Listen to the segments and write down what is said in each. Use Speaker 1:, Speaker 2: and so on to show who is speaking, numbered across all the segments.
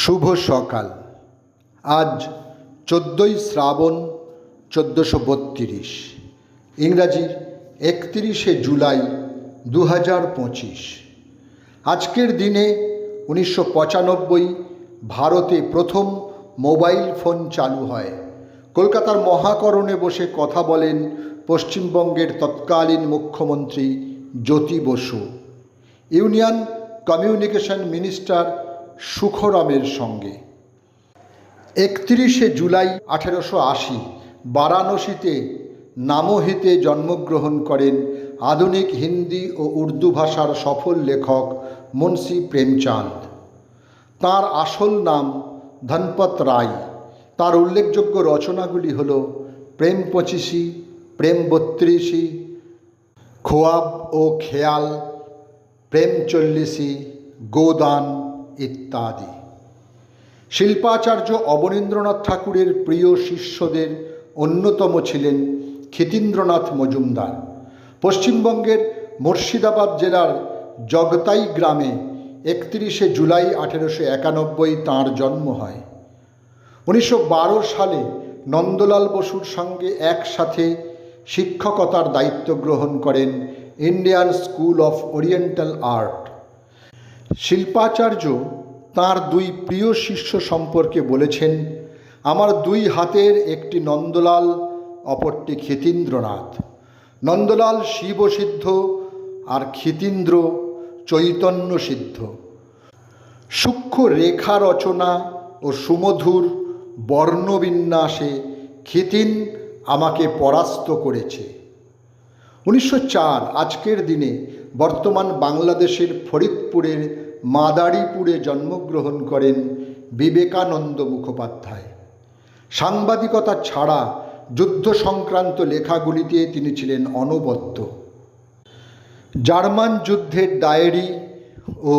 Speaker 1: শুভ সকাল। আজ চোদ্দোই শ্রাবণ চোদ্দোশো বত্রিশ। ইংরাজির একত্রিশে জুলাই দু হাজার পঁচিশ। আজকের দিনে উনিশশো পঁচানব্বই ভারতে প্রথম মোবাইল ফোন চালু হয়। কলকাতার মহাকরণে বসে কথা বলেন পশ্চিমবঙ্গের তৎকালীন মুখ্যমন্ত্রী Jyoti Basu. Union communication minister সুখরামের সঙ্গে। একত্রিশে জুলাই আঠেরোশো আশি, বারাণসীতে নামহিতে জন্মগ্রহণ করেন আধুনিক হিন্দি ও উর্দু ভাষার সফল লেখক মুন্সি প্রেমচাঁদ। তার আসল নাম ধনপত রায়। তার উল্লেখযোগ্য রচনাগুলি হল প্রেম পঁচিশি, প্রেম বত্রিশি, খোয়াব ও খেয়াল, প্রেম চল্লিশি, গোদান ইত্যাদি। শিল্পাচার্য অবনীন্দ্রনাথ ঠাকুরের প্রিয় শিষ্যদের অন্যতম ছিলেন ক্ষিতীন্দ্রনাথ মজুমদার। পশ্চিমবঙ্গের মুর্শিদাবাদ জেলার জগতাই গ্রামে একত্রিশে জুলাই আঠেরোশো একানব্বই তাঁর জন্ম হয়। উনিশশো বারো সালে নন্দলাল বসুর সঙ্গে একসাথে শিক্ষকতার দায়িত্ব গ্রহণ করেন Indian School of Oriental Art. শিল্পাচার্য তার দুই প্রিয় শিষ্য সম্পর্কে বলেছেন, আমার দুই হাতের একটি নন্দলাল, অপরটি ক্ষিতীন্দ্রনাথ। নন্দলাল শিবসিদ্ধ আর ক্ষিতীন্দ্র চৈতন্য সিদ্ধ সূক্ষ্ম রেখা রচনা ও সুমধুর বর্ণবিন্যাসে ক্ষিতিন আমাকে পরাস্ত করেছে। উনিশশো চার, আজকের দিনে বর্তমান বাংলাদেশের ফরিদপুরের মাদারীপুরে জন্মগ্রহণ করেন বিবেকানন্দ মুখোপাধ্যায়। সাংবাদিকতা ছাড়া যুদ্ধ সংক্রান্ত লেখাগুলিতে তিনি ছিলেন অনবদ্য। জার্মান যুদ্ধের ডায়েরি ও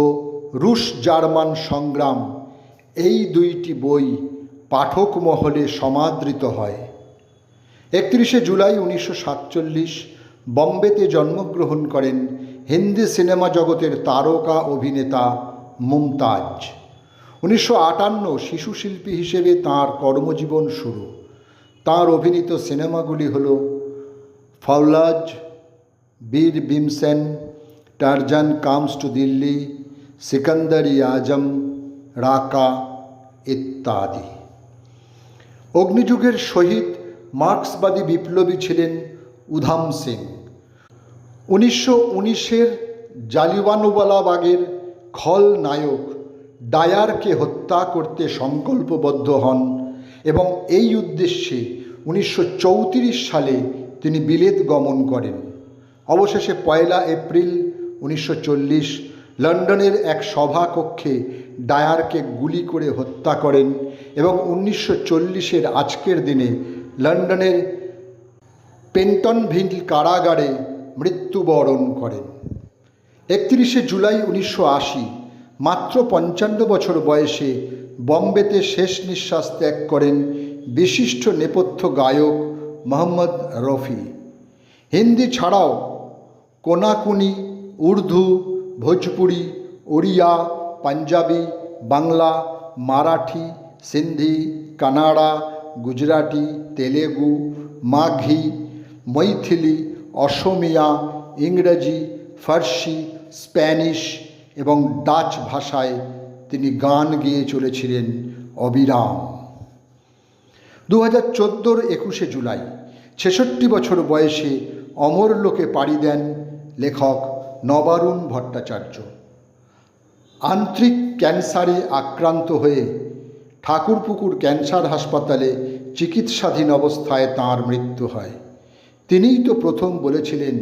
Speaker 1: রুশ জার্মান সংগ্রাম এই দুইটি বই পাঠক মহলে সমাদৃত হয়। একত্রিশে জুলাই উনিশশো সাতচল্লিশ বম্বেতে জন্মগ্রহণ করেন হিন্দি সিনেমা জগতের তারকা অভিনেতা মুমতাজ। উনিশশো আটান্ন শিশু শিল্পী হিসেবে তাঁর কর্মজীবন শুরু। তাঁর অভিনীত সিনেমাগুলি হল Faulad Veer Bhimsen, Tarzan comes to Delhi, Sikandar Azam, Raka ইত্যাদি। অগ্নিযুগের শহীদ মার্ক্সবাদী বিপ্লবী ছিলেন উধাম সিং। উনিশশো উনিশের জালিওয়ানুবালাবাগের খল নায়ক ডায়ারকে হত্যা করতে সংকল্পবদ্ধ হন এবং এই উদ্দেশ্যে উনিশশো চৌত্রিশ সালে তিনি বিলেত গমন করেন। অবশেষে পয়লা এপ্রিল উনিশশো চল্লিশ লন্ডনের এক সভাকক্ষে ডায়ারকে গুলি করে হত্যা করেন এবং উনিশশো চল্লিশের আজকের দিনে লন্ডনের পেন্টনভিল কারাগারে মৃত্যুবরণ করেন। একত্রিশে জুলাই উনিশশো আশি, মাত্র পঞ্চান্ন বছর বয়সে বম্বেতে শেষ নিঃশ্বাস ত্যাগ করেন বিশিষ্ট নেপথ্য গায়ক মোহাম্মদ রফি। হিন্দি ছাড়াও কোনাকুনি, উর্দু, ভোজপুরি, ওড়িয়া, পাঞ্জাবি, বাংলা, মারাঠি, সিন্ধি, কানাড়া, গুজরাটি, তেলেগু, মাঘি, মৈথিলি অসমিয়া, ইংরেজি, ফার্সি, স্প্যানিশ এবং ডাচ ভাষায় তিনি গান গেয়ে চলেছিলেন অবিরাম। দু হাজার চোদ্দোর একুশে জুলাই, ছেষট্টি বছর বয়সে অমর লোকে পাড়ি দেন লেখক নবারুণ ভট্টাচার্য। আন্ত্রিক ক্যান্সারে আক্রান্ত হয়ে ঠাকুরপুকুর ক্যান্সার হাসপাতালে চিকিৎসাধীন অবস্থায় তাঁর মৃত্যু হয়। তিনিই তো প্রথম বলেছিলেন,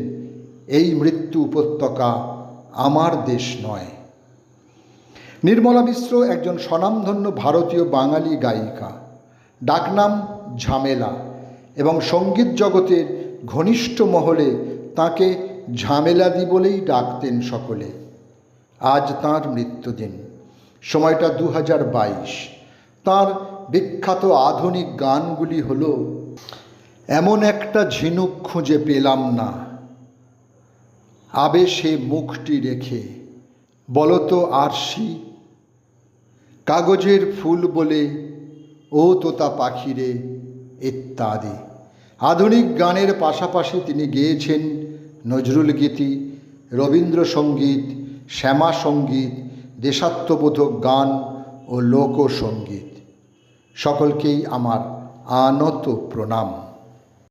Speaker 1: এই মৃত্যু উপত্যকা আমার দেশ নয়। নির্মলা মিশ্র একজন স্বনামধন্য ভারতীয় বাঙালি গায়িকা। ডাকনাম ঝামেলা এবং সংগীত জগতের ঘনিষ্ঠ মহলে তাকে ঝামেলাদি বলেই ডাকতেন সকলে। আজ তাঁর মৃত্যুদিন, সময়টা দু হাজার বাইশ। তাঁর বিখ্যাত আধুনিক গানগুলি হল এমন একটা ঝিনুক খুঁজে পেলাম না। আবে সে মুখটি রেখে, বলতো আরশি, কাগজের ফুল বলে, ও তোতা পাখিরে ইত্যাদি। আধুনিক গানের পাশাপাশি তিনি গেয়েছেন নজরুল গীতি, রবীন্দ্রসঙ্গীত শ্যামা সংগীত দেশাত্মবোধক গান ও লোকসঙ্গীত। সকলকেই আমার আনত প্রণাম।